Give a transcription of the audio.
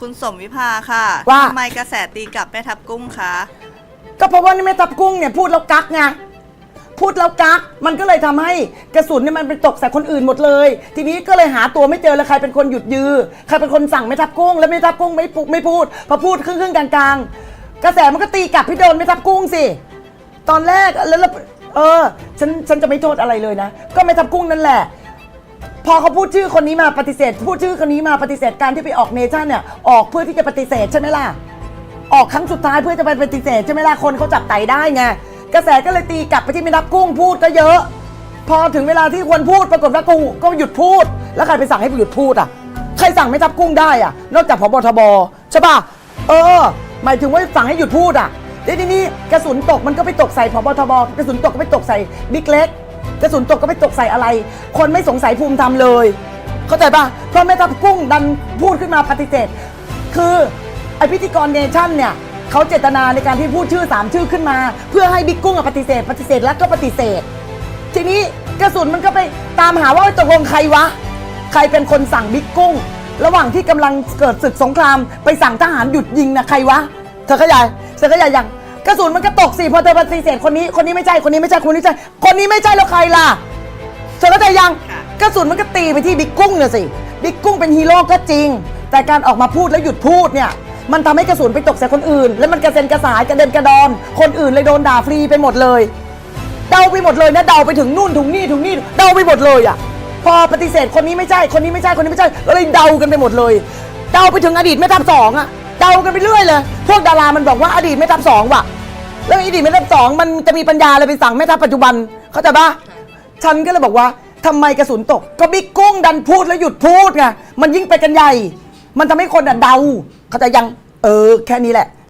คุณสมวิภาค่ะว่า ทำไมกระแสตีกลับแม่ทับกุ้งคะก็เพราะว่านี่แม่ทับกุ้งเนี่ยพูดแล้วกักไงพูดแล้วกักมันก็เลยทำให้กระสุนเนี่ยมันไปตกใส่คนอื่นหมดเลย ทีนี้ก็เลยหาตัวไม่เจอแล้วใครเป็นคนหยุดยื้อใครเป็นคนสั่งแม่ทับกุ้ง แล้วแม่ทับกุ้งไม่พูไม่พูดพอพูดครึ่งครึ่งๆกลางๆกระแสมันก็ตีกลับพี่โดนแม่ทับกุ้งสิตอนแรกแล้วแล้วเออฉันฉันจะไม่โทษอะไรเลยนะ ก็แม่ทับกุ้งนั่นแหละ พอเขาพูดชื่อคนนี้มาปฏิเสธ พูดชื่อคนนี้มาปฏิเสธการที่ไปออกเนชั่นเนี่ยออกเพื่อที่จะปฏิเสธใช่ไหมล่ะออกครั้งสุดท้ายเพื่อจะไปปฏิเสธใช่ไหมล่ะคนเขาจับไตได้ไงกระแสก็เลยตีกลับไปที่ไม่รับกุ้งพูดก็เยอะ พอถึงเวลาที่ควรพูดปรากฏว่ากูก็หยุดพูด แล้วใครไปสั่งให้หยุดพูดอะใครสั่งไม่ทับกุ้งได้อะ นอกจากพบทบใช่ป่ะเออ หมายถึงว่าสั่งให้หยุดพูดอะทีนี้นี่กระสุนตกมันก็ไปตกใส่พบทบกระสุนตกก็ไปตกใส่บิ๊กเล็ก กระสุนตกก็ไปตกใส่อะไร คนไม่สงสัยภูมิธรรมเลย เข้าใจปะเพราะแม่ทัพกุ้งดันพูดขึ้นมาปฏิเสธคือไอพิธีกรเนชั่นเนี่ยเขาเจตนาในการที่พูดชื่อสามชื่อขึ้นมา เพื่อให้บิ๊กกุ้งปฏิเสธ ปฏิเสธแล้วก็ปฏิเสธ ทีนี้กระสุนมันก็ไปตามหาว่าตกลงใครวะ ใครเป็นคนสั่งบิ๊กกุ้ง ระหว่างที่กำลังเกิดศึกสงคราม ไปสั่งทหารหยุดยิงนะใครวะเธอข้าใจเธอข้าใจยัง กระสุนมันก็ตกสิพอเธอปฏิเสธคนนี้คนนี้ไม่ใช่คนนี้ไม่ใช่คนนี้ไม่ใช่คนนี้ไม่ใช่แล้วใครล่ะเธอเข้าใจยังค่ะ กระสุนมันก็ตีไปที่บิ๊กกุ้งเนี่ยสิบิ๊กกุ้งเป็นฮีโร่ก็จริง แต่การออกมาพูดแล้วหยุดพูดเนี่ย มันทำให้กระสุนไปตกใส่คนอื่น แล้วมันกระเซ็นกระสายกระเด็นกระดอน คนอื่นเลยโดนด่าฟรีไปหมดเลย เดาไปหมดเลยนะเดาไปถึงนู่นถึงนี่ถึงนี่เดาไปหมดเลยอะพอปฏิเสธคนนี้ไม่ใช่คนนี้ไม่ใช่คนนี้ไม่ใช่ก็เลยเดากันไปหมดเลย เดาไปถึงอดีตแม่ทัพสองอะเดากันไปเรื่อยเลย พวกดารามันบอกว่าอดีตแม่ทัพสองว่ะ แล้วอดีตแม่ทัพสองมันจะมีปัญญาอะไรไปสั่งแม่ทัพปัจจุบันเข้าใจปะฉันก็เลยบอกว่าทำไมกระสุนตก ก็บิ๊กกุ้งดันพูดแล้วหยุดพูดไงมันยิ่งไปกันใหญ่ มันทำให้คนอะเดา เขาใจะยังเออแค่นี้แหละ